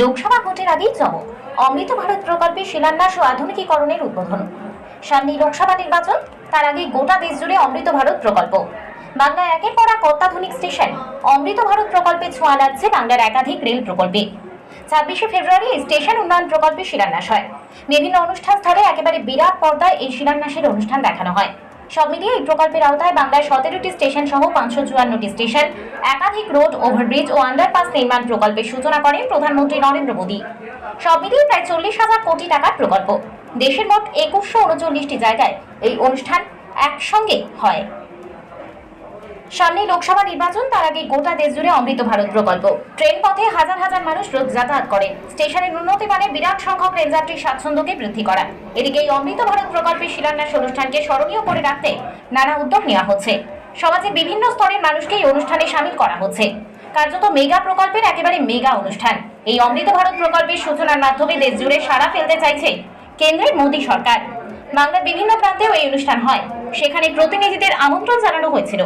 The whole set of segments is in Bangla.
লোকসভা ভোটের আগেই চমক অমৃত ভারত প্রকল্পে শিলান্যাস ও আধুনিকীকরণের উদ্বোধন। সামনেই লোকসভা নির্বাচন, তার আগে গোটা দেশ জুড়ে অমৃত ভারত প্রকল্প। বাংলার একের পর এক অত্যাধুনিক স্টেশন, অমৃত ভারত প্রকল্পে ছোঁয়া লাগছে বাংলার একাধিক রেল প্রকল্পে। ছাব্বিশে ফেব্রুয়ারি স্টেশন উন্নয়ন প্রকল্পে শিলান্যাস হয়। বিভিন্ন অনুষ্ঠান স্থলে একেবারে বিরাট পর্দায় এই শিলান্যাসের অনুষ্ঠান দেখানো হয়। সব মিলিয়ে এই প্রকল্পের আওতায় বাংলার সতেরোটি স্টেশন সহ পাঁচশো চুয়ান্নটি স্টেশন। একাধিক রোড, ওভারব্রিজ ও আন্ডারপাস নির্মাণ প্রকল্পের সূচনা করেন প্রধানমন্ত্রী নরেন্দ্র মোদী। সব মিলিয়ে প্রায় চল্লিশ হাজার কোটি টাকার প্রকল্প। দেশের মোট একুশশো উনচল্লিশটি জায়গায় এই অনুষ্ঠান একসঙ্গে হয়। সামনে লোকসভা নির্বাচন, তার আগে গোটা দেশ জুড়ে অমৃত ভারত প্রকল্প। ট্রেন পথে হাজার হাজার মানুষ রোজ যাতায়াত করে। স্টেশনের উন্নতি মানে বিরাট সংখ্যক রেলযাত্রীর স্বাচ্ছন্দ্যকে বৃদ্ধি করা। এদিকে এই অমৃত ভারত প্রকল্পের শিলান্যাস অনুষ্ঠানকে স্মরণীয় করে রাখতে নানা উদ্যোগ নেওয়া হচ্ছে। সমাজে বিভিন্ন স্তরের মানুষকে এই অনুষ্ঠানে সামিল করা হচ্ছে। কার্যত মেগা প্রকল্পের একেবারে মেগা অনুষ্ঠান। এই অমৃত ভারত প্রকল্পের সূচনার মাধ্যমে দেশ জুড়ে সাড়া ফেলতে চাইছে কেন্দ্রের মোদী সরকার। বাংলার বিভিন্ন প্রান্তেও এই অনুষ্ঠান হয়। সেখানে প্রতিনিধিদের আমন্ত্রণ জানানো হয়েছিল।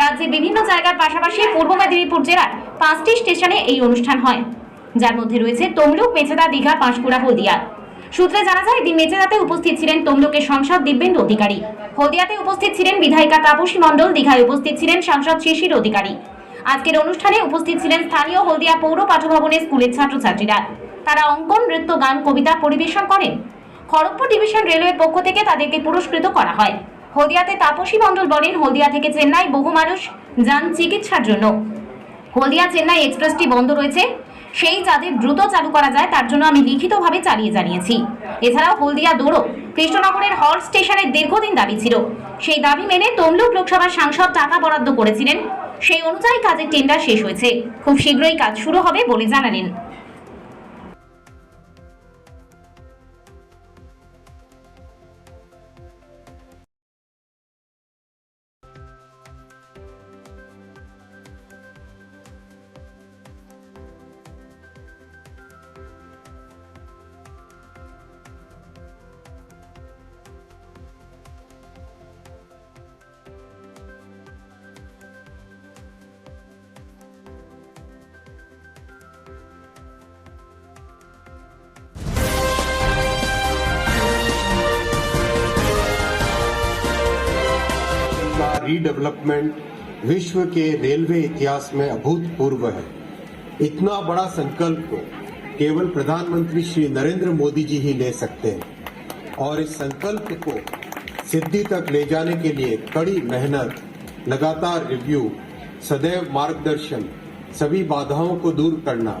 রাজ্যের বিভিন্ন জায়গার পাশাপাশি পূর্ব মেদিনীপুর জেলার পাঁচটি স্টেশনে এই অনুষ্ঠান হয়। যার মধ্যে রয়েছে তমলুক, মেচেদা, দীঘা, পাঁশকুড়া, হলদিয়া। সূত্রে জানা যায় এদিন মেচেদাতে উপস্থিত ছিলেন তমলুকের সাংসদ দিব্যেন্দু অধিকারী। হলদিয়াতে উপস্থিত ছিলেন বিধায়িকা তাপসী মণ্ডল, দীঘায় উপস্থিত ছিলেন সাংসদ শিশির অধিকারী। আজকের অনুষ্ঠানে উপস্থিত ছিলেন স্থানীয় হলদিয়া পৌর পাঠভবনের স্কুলের ছাত্রছাত্রীরা। তারা অঙ্কন, নৃত্য, গান, কবিতা পরিবেশন করেন। খড়গপুর ডিভিশন রেলওয়ের পক্ষ থেকে তাদেরকে পুরস্কৃত করা হয়। হলদিয়াতে তাপসী মণ্ডল বলেন, হলদিয়া থেকে চেন্নাই বহু মানুষ যান চিকিৎসার জন্য। হলদিয়া চেন্নাই এক্সপ্রেসটি বন্ধ রয়েছে। সেই যাদের দ্রুত চালু করা যায়, তার জন্য আমি লিখিতভাবে চালিয়ে জানিয়েছি। এছাড়াও হলদিয়া দৌড়ো, কৃষ্ণনগরের হল স্টেশনের দীর্ঘদিন দাবি ছিল। সেই দাবি মেনে তমলুক লোকসভার সাংসদ টাকা বরাদ্দ করেছিলেন। সেই অনুযায়ী কাজের টেন্ডার শেষ হয়েছে। খুব শীঘ্রই কাজ শুরু হবে বলে জানালেন। रीडेवलपमेंट विश्व के रेलवे इतिहास में अभूतपूर्व है। इतना बड़ा संकल्प को केवल प्रधानमंत्री श्री नरेंद्र मोदी जी ही ले सकते हैं और इस संकल्प को सिद्धि तक ले जाने के लिए कड़ी मेहनत, लगातार रिव्यू सदैव मार्गदर्शन, सभी बाधाओं को दूर करना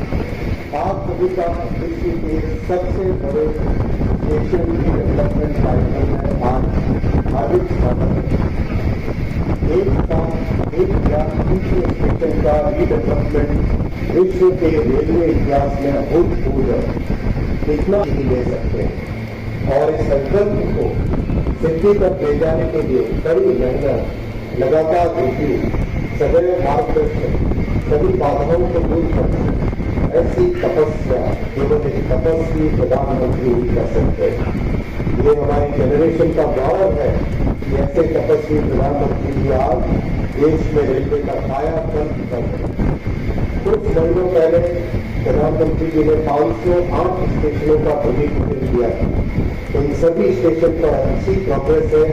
आप सभी का विश्व के सबसे बड़े की डेवलपमेंट कार्यक्रम है आज आदित्य स्वागत एक साथ एक हज़ार तीसरे स्टेशन का रीडेवलपमेंट विश्व के रेलवे इतिहास में अभूतपूर्व इतना ही ले सकते। और इस संकल्प को सिद्धि तक ले जाने के लिए कड़ी मेहनत, लगातार रिव्यू सदैव मार्गदर्शन, सभी बाधाओं को दूर करना। ऐसी तपस्या केवल एक तपस्वी प्रधानमंत्री ही कर सकते हैं ये हमारी जनरेशन का गौरव है कि ऐसे तपस्वी प्रधानमंत्री जी आज देश में रेलवे का काया पलट कर रहे कुछ महीनों पहले प्रधानमंत्री जी ने 508 स्टेशनों का भूमिपूजन किया था। इन सभी स्टेशन पर अच्छी प्रोग्रेस है,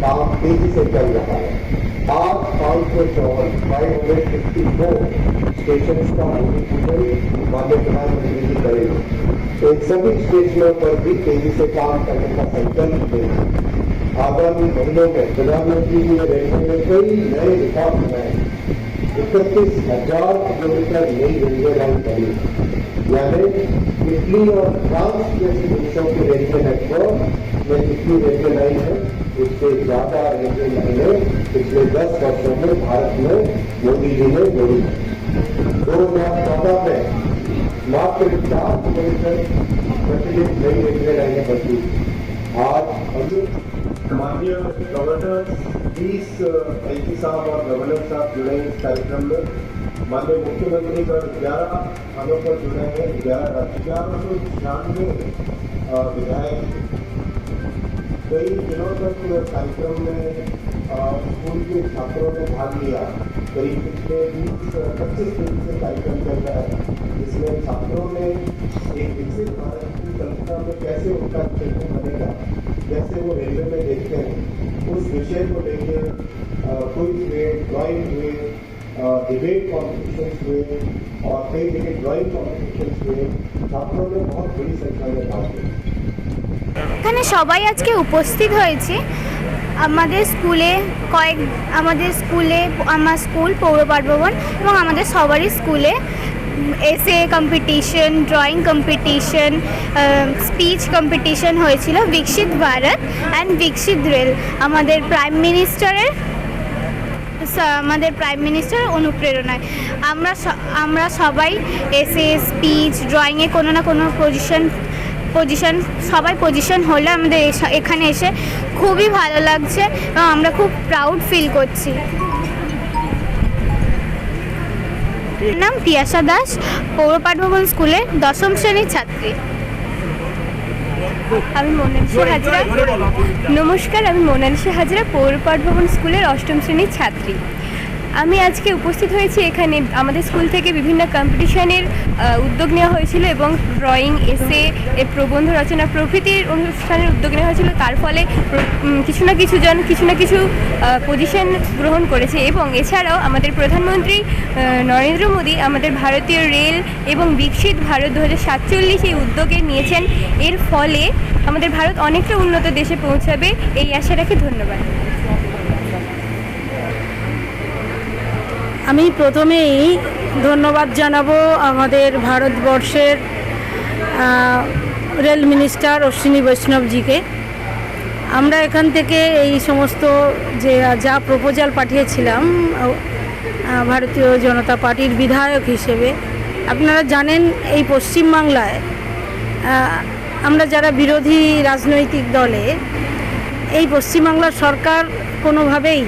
काम तेज़ी से चल रहा है। आज पाँच सौ चौवन five hundred fifty four station का प्रधानमंत्री जी करेंगे इन सभी स्टेशनों पर भी तेज़ी से काम करने का संकल्प लेंगे आगामी महीनों में प्रधानमंत्री जी ने रेलवे में कई नए रिकॉर्ड बनाए इकतीस हज़ार किलोमीटर नई रेलवे लाइन बनी यानी इटली और फ्रांस जैसे देशों के रेलवे नेटवर्क में जितनी रेलवे लाइन है उससे ज़्यादा रेलवे लाइनें पिछले दस वर्षों में भारत में मोदी जी ने जोड़ी है चौदह में मात्र चार किलोमीटर स्पेशलिस्ट नहीं निकले रहेंगे बच्ची आज माननीय गवर्नर बीस एल साहब और गवर्नर साहब जुड़े हैं इस कार्यक्रम में। माननीय मुख्यमंत्री पर ग्यारह स्थानों पर जुड़े हैं, ग्यारह राज्य ग्यारह सौ छियानवे विधायक। कई दिनों तक कार्यक्रम में स्कूल के छात्रों ने भाग लिया। करीब पिछले बीस पच्चीस दिन से कार्यक्रम चल रहा है जिसमें छात्रों ने एक विकसित भारत की कल्पना में कैसे उनका क्षेत्र बनेगा जैसे वो रेलवे में देखते हैं उस विषय को लेके क्विज हुए ड्राइंग हुए डिबेट कॉम्पिटिशन हुए और कई जगह ड्राइंग कॉम्पिटिशन हुए छात्रों ने बहुत बड़ी संख्या में भाग लिया এখানে সবাই আজকে উপস্থিত হয়েছে আমাদের স্কুলে কয়েক, আমাদের স্কুলে, আমার স্কুল পৌর পাঠভবন এবং আমাদের সবারই স্কুলে এসে competition drawing competition speech competition হয়েছিল বিকশিত ভারত অ্যান্ড বিকশিত রেল আমাদের প্রাইম মিনিস্টারের আমাদের প্রাইম মিনিস্টার অনুপ্রেরণায়। আমরা আমরা সবাই এসে স্পিচ ড্রয়িংয়ে কোনো না কোনো পজিশন পজিশন সবাই পজিশন হলে আমাদের এখানে এসে। খুবই ভালো লাগছে, এবং আমরা খুব প্রাউড ফিল করছি। নাম তিয়াশা দাস, পৌর পাঠভবন স্কুলের দশম শ্রেণির ছাত্রী। আমি মোনালিসা হাজরা। নমস্কার, আমি মোনালিসা হাজরা, পৌর পাঠভবন স্কুলের অষ্টম শ্রেণির ছাত্রী। আমি আজকে উপস্থিত হয়েছি এখানে। আমাদের স্কুল থেকে বিভিন্ন কম্পিটিশনের উদ্যোগ নেওয়া হয়েছিল এবং ড্রয়িং এসে প্রবন্ধ রচনা প্রভৃতির অনুষ্ঠানের উদ্যোগ নেওয়া হয়েছিল। তার ফলে কিছু না কিছু জন, কিছু না কিছু পজিশন গ্রহণ করেছে এবং এছাড়াও আমাদের প্রধানমন্ত্রী নরেন্দ্র মোদী আমাদের ভারতীয় রেল এবং বিকশিত ভারত দু হাজার সাতচল্লিশ এই উদ্যোগে নিয়েছেন। এর ফলে আমাদের ভারত অনেকটা উন্নত দেশে পৌঁছাবে, এই আশা রাখি ধন্যবাদ। আমি প্রথমেই ধন্যবাদ জানাব আমাদের ভারতবর্ষের রেল মিনিস্টার অশ্বিনী বৈষ্ণবজিকে। আমরা এখান থেকে এই সমস্ত যে, যা প্রপোজাল পাঠিয়েছিলাম ভারতীয় জনতা পার্টির বিধায়ক হিসেবে, আপনারা জানেন এই পশ্চিমবাংলায় আমরা যারা বিরোধী রাজনৈতিক দলে, এই পশ্চিমবাংলার সরকার কোনোভাবেই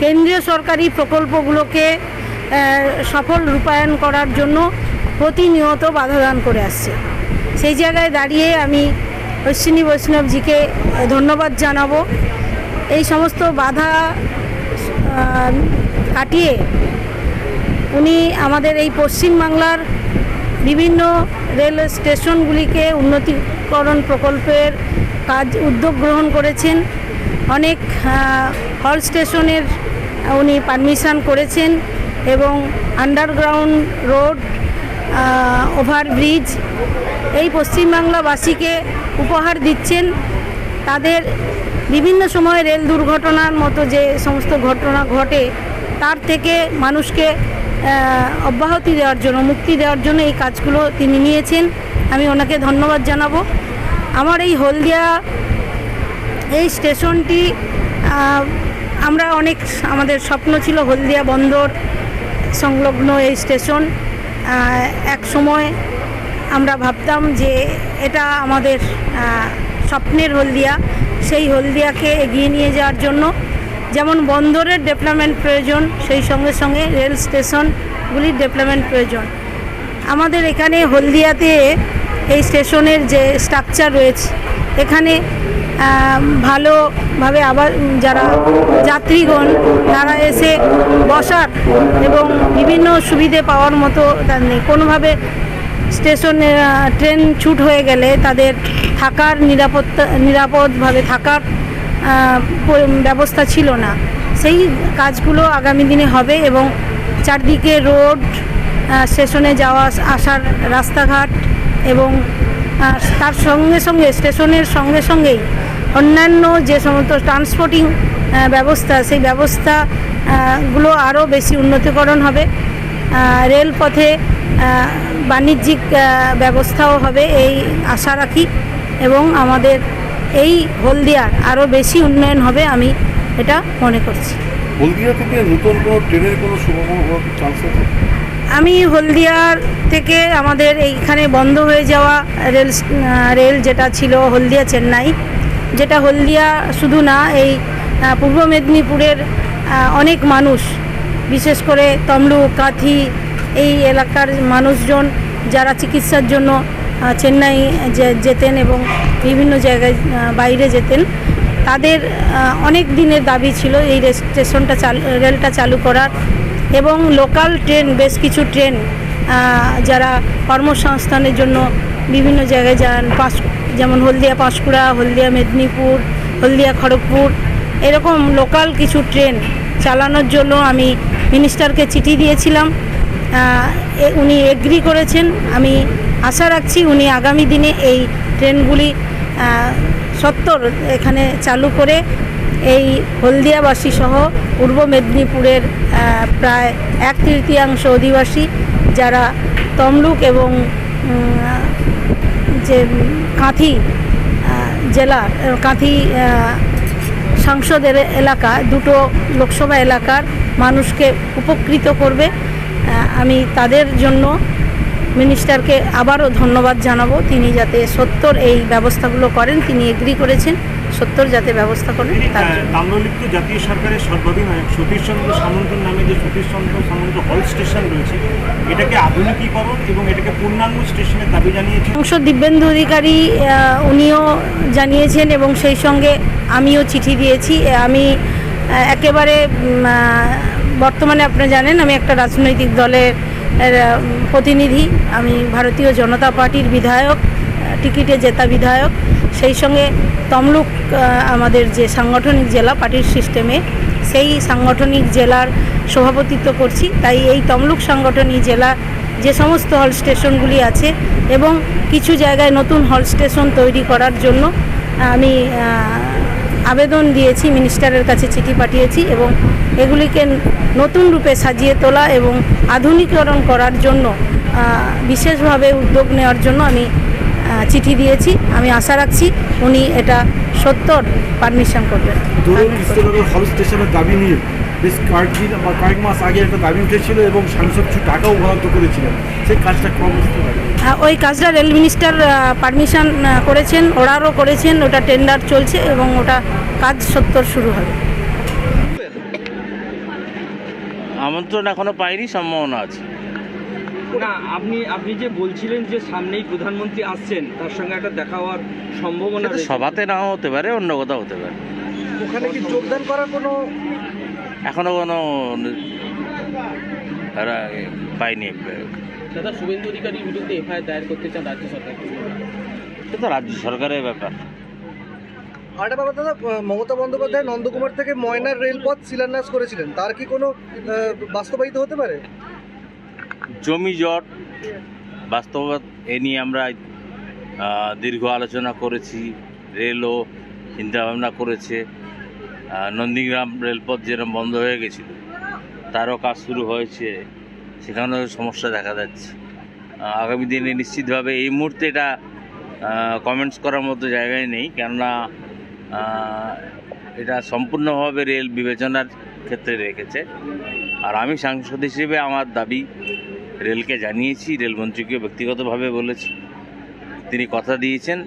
কেন্দ্রীয় সরকারি প্রকল্পগুলোকে সফল রূপায়ণ করার জন্য প্রতিনিয়ত বাধাদান করে আসছে। সেই জায়গায় দাঁড়িয়ে আমি অশ্বিনী বৈষ্ণবজিকে ধন্যবাদ জানাব। এই সমস্ত বাধা কাটিয়ে উনি আমাদের এই পশ্চিমবাংলার বিভিন্ন রেল স্টেশনগুলিকে উন্নতিকরণ প্রকল্পের কাজ উদ্যোগ গ্রহণ করেছেন। অনেক হল স্টেশনের উনি পারমিশন করেছেন এবং আন্ডারগ্রাউন্ড রোড ওভারব্রিজ এই পশ্চিমবাংলাবাসীকে উপহার দিচ্ছেন। তাদের বিভিন্ন সময় রেল দুর্ঘটনার মতো যে সমস্ত ঘটনা ঘটে, তার থেকে মানুষকে অব্যাহতি দেওয়ার জন্য, মুক্তি দেওয়ার জন্য এই কাজগুলো তিনি নিয়েছেন। আমি ওনাকে ধন্যবাদ জানাব। আমার এই হলদিয়া, এই স্টেশনটি আমরা অনেক, আমাদের স্বপ্ন ছিল হলদিয়া বন্দর সংলগ্ন এই স্টেশন। এক সময় আমরা ভাবতাম যে এটা আমাদের স্বপ্নের হলদিয়া, সেই হলদিয়াকে এগিয়ে নিয়ে যাওয়ার জন্য। যেমন বন্দরের ডেভেলপমেন্ট প্রয়োজন, সেই সঙ্গে সঙ্গে রেল স্টেশনগুলির ডেভেলপমেন্ট প্রয়োজন। আমাদের এখানে হলদিয়াতে এই স্টেশনের যে স্ট্রাকচার রয়েছে, এখানে ভালোভাবে আবার যারা যাত্রীগণ, তারা এসে বসার এবং বিভিন্ন সুবিধে পাওয়ার মতো তার নেই। কোনোভাবে স্টেশনে ট্রেন ছুট হয়ে গেলে তাদের থাকার নিরাপত্তা, নিরাপদভাবে থাকার ব্যবস্থা ছিল না। সেই কাজগুলো আগামী দিনে হবে এবং চারদিকে রোড স্টেশনে যাওয়া, আসার রাস্তাঘাট এবং তার সঙ্গে সঙ্গে, স্টেশনের সঙ্গে সঙ্গেই অন্যান্য যে সমস্ত ট্রান্সপোর্টিং ব্যবস্থা সেই ব্যবস্থা আহ, গুলো আরও বেশি উন্নতিকরণ হবে। রেলপথে বাণিজ্যিক ব্যবস্থাও হবে এই আশা রাখি এবং আমাদের এই হলদিয়ার আরও বেশি উন্নয়ন হবে আমি এটা মনে করছি। হলদিয়া থেকে নতুন কোনো ট্রেনের কোনো চান্স আছে? আমি হলদিয়ার থেকে আমাদের এইখানে বন্ধ হয়ে যাওয়া রেল রেল যেটা ছিল হলদিয়া চেন্নাই যেটা হলদিয়া শুধু না, এই পূর্ব মেদিনীপুরের অনেক মানুষ, বিশেষ করে তমলুক, কাঁথি, এই এলাকার মানুষজন যারা চিকিৎসার জন্য চেন্নাই যেতেন এবং বিভিন্ন জায়গায় বাইরে যেতেন, তাদের অনেক দিনের দাবি ছিল এই স্টেশনটা চালু, রেলটা চালু করার এবং লোকাল ট্রেন, বেশ কিছু ট্রেন যারা কর্মসংস্থানের জন্য বিভিন্ন জায়গায় যান পাঁচ যেমন হলদিয়া পাঁশকুড়া, হলদিয়া মেদিনীপুর, হলদিয়া খড়গপুর, এরকম লোকাল কিছু ট্রেন চালানোর জন্য আমি মিনিস্টারকে চিঠি দিয়েছিলাম। উনি এগ্রি করেছেন। আমি আশা রাখছি উনি আগামী দিনে এই ট্রেনগুলি সত্তর এখানে চালু করে এই হলদিয়াবাসী সহ পূর্ব মেদিনীপুরের প্রায় এক তৃতীয়াংশ অধিবাসী যারা তমলুক এবং যে কাঁথি জেলার জেলা, কাঁথি সাংসদের এলাকা, দুটো লোকসভা এলাকার মানুষকে উপকৃত করবে। আমি তাদের জন্য মিনিস্টারকে আবারও ধন্যবাদ জানাব। তিনি যাতে সত্তর এই ব্যবস্থাগুলো করেন, তিনি এগ্রি করেছেন। সত্তর যাতে ব্যবস্থা করেন তার তাম্রলিপ্ত জাতীয় সরকারের সর্বাধিনায়ক সতীশচন্দ্র সামন্তর নামে যে সতীশচন্দ্র সামন্ত হল স্টেশন রয়েছে এটাকে আধুনিকীকরণ এবং এটাকে পূর্ণাঙ্গ স্টেশনের দাবি জানিয়েছেন সাংসদ দিব্যেন্দু অধিকারী উনিও জানিয়েছেন এবং সেই সঙ্গে আমিও চিঠি দিয়েছি। আমি একেবারে বর্তমানে আপনি জানেন আমি একটা রাজনৈতিক দলের প্রতিনিধি। আমি ভারতীয় জনতা পার্টির বিধায়ক টিকিটে জেতা বিধায়ক। সেই সঙ্গে তমলুক আমাদের যে সাংগঠনিক জেলা পার্টির সিস্টেমে সেই সাংগঠনিক জেলার সভাপতিত্ব করছি। তাই এই তমলুক সাংগঠনিক জেলা যে সমস্ত হল স্টেশনগুলি আছে এবং কিছু জায়গায় নতুন হল স্টেশন তৈরি করার জন্য আমি আবেদন দিয়েছি মিনিস্টারের কাছে চিঠি পাঠিয়েছি এবং এগুলিকে নতুন রূপে সাজিয়ে তোলা এবং আধুনিকীকরণ করার জন্য বিশেষভাবে উদ্যোগ নেওয়ার জন্য আমি চিঠি দিয়েছি আমি আশা রাখছি উনি এটা সত্তর পারমিশন করবেন। হল স্টেশনের দাবি নিয়ে বেশ কয়েকদিন বা কয়েক মাস আগে একটা দাবি উঠেছিল এবং সাংসদ কিছু টাকাও বরাদ্দ করেছিলেন। সেই কাজটা আহ, ওই কাজটা রেল মিনিস্টার পারমিশন করেছেন ওরারও করেছেন ওটা টেন্ডার চলছে এবং ওটা কাজ সত্তর শুরু হবে। আমন্ত্রণ এখনও পাইনি সম্ভাবনা আছে। না আপনি আপনি যে বলছিলেন যে সামনেই প্রধানমন্ত্রী আসছেন তার সঙ্গে একটা দেখা হওয়ার সম্ভাবনা সভাতে নাও হতে পারে অন্য কোথাও হতে পারে। ওখানে কি যোগদান করার কোনো এখনও কোনো তারা পাইনি দাদা শুভেন্দু অধিকারীর বিরুদ্ধে এফআইআর দায়ের করতে চান রাজ্য সরকার। সে তো রাজ্য সরকারের ব্যাপার। আরেকটা ব্যাপার দাদা মমতা বন্দ্যোপাধ্যায় নন্দকুমার থেকে ময়নার রেলপথ শিলান্যাস করেছিলেন। তার কি কোনো বাস্তবায়িত হতে পারে? জমি জট বাস্তবত এ নিয়ে আমরা দীর্ঘ আলোচনা করেছি, রেলও চিন্তাভাবনা করেছে নন্দীগ্রাম রেলপথ যেরকম বন্ধ হয়ে গেছিল, তারও কাজ শুরু হয়েছে, সেখানেও সমস্যা দেখা যাচ্ছে। আগামী দিনে নিশ্চিতভাবে এই মুহূর্তে এটা কমেন্টস করার মতো জায়গায় নেই, কেননা এটা সম্পূর্ণভাবে রেল বিবেচনার ক্ষেত্রে রেখেছে। আর আমি সাংসদ হিসেবে আমার দাবি রেলকে জানিয়েছি রেলমন্ত্রীকে ব্যক্তিগতভাবে বলেছি। তিনি কথা দিয়েছেন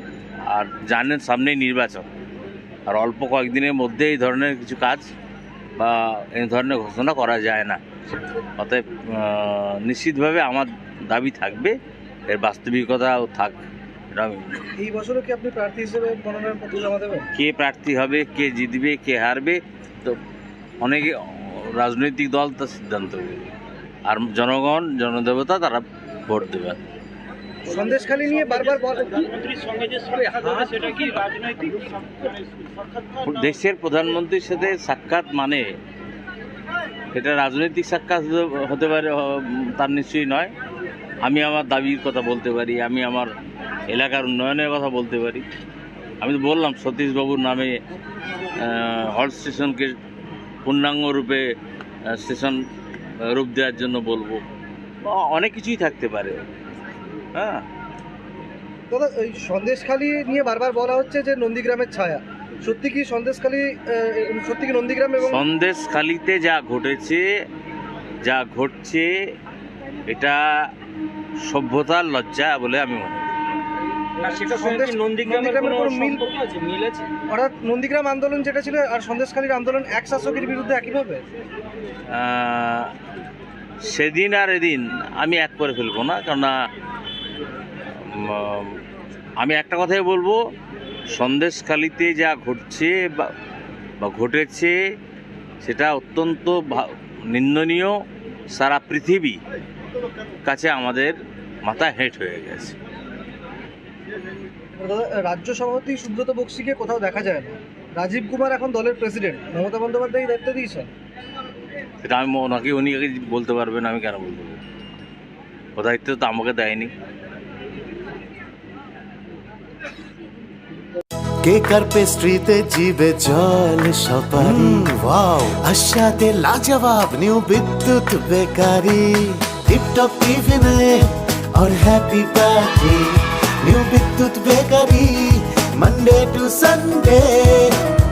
আর জানেন সামনেই নির্বাচন। আর অল্প কয়েকদিনের মধ্যে এই ধরনের কিছু কাজ বা এই ধরনের ঘোষণা করা যায় না। অতএব নিশ্চিতভাবে আমার দাবি থাকবে এর বাস্তবিকতাও থাক। এটা এই বছরও কি আপনি প্রার্থী হিসেবে মনোনয়ন পত্র জমা দেবেন? কে প্রার্থী হবে কে জিতবে কে হারবে তো অনেকে রাজনৈতিক দল তার সিদ্ধান্ত নেবে। আর জনগণ জনদেবতা তারা ভোট দেবে। সন্দেশখালী নিয়ে বারবার বল- প্রধানমন্ত্রীর সঙ্গে যে সাক্ষাৎ হবে সেটা কি রাজনৈতিক দেশের প্রধানমন্ত্রীর সাথে সাক্ষাৎ মানে এটা রাজনৈতিক সাক্ষাৎ হতে- হতে পারে তার নিশ্চয়ই নয়। আমি আমার দাবির কথা বলতে পারি আমি আমার এলাকার উন্নয়নের কথা বলতে পারি। আমি তো বললাম সতীশবাবুর নামে হল স্টেশনকে পূর্ণাঙ্গ রূপে স্টেশন রূপ দেওয়ার জন্য বলব। অনেক কিছুই থাকতে পারে। হ্যাঁ। দাদা ওই সন্দেশখালী নিয়ে বারবার বলা হচ্ছে যে নন্দীগ্রামের ছায়া। সত্যি কি সন্দেশখালী সত্যি কি নন্দীগ্রাম এবং সন্দেশখালিতে যা ঘটেছে যা ঘটছে এটা সভ্যতার লজ্জা বলে আমি মনে করি। সেটা সঙ্গে নন্দীগ্রামের নন্দীগ্রামের কোনো কোনো মিল- মিল আছে? অর্থাৎ নন্দীগ্রাম আন্দোলন যেটা ছিল আর সন্দেশখালীর আন্দোলন এক শাসকের বিরুদ্ধে একইভাবে? সেদিন আর এদিন আমি এক করে ফেলব না, কেননা আমি একটা কথাই বলব, সন্দেশখালিতে যা ঘটছে বা ঘটেছে, সেটা অত্যন্ত নিন্দনীয়। সারা পৃথিবী কাছে আমাদের মাথা হেঁট হয়ে গেছে। রাজ্য সভাপতি সুব্রত বক্সিকে কোথাও দেখা যায় না। রাজীব কুমার এখন দলের প্রেসিডেন্ট। মমতা বন্দ্যোপাধ্যায় দায়িত্ব দিয়েছেন। সেটা আমি ওনাকে উনি আগে বলতে পারবেন আমি কেন বলবো ও দায়িত্ব তো আমাকে দেয়নি কেকার পেস্ট্রিতে জিবে জল সপারি ওয়াও আশাতে লাজবাব নিউ বিদ্যুৎ বেকারি টিপটপ টিফিনে और happy party new Bidyut bakery Monday to Sunday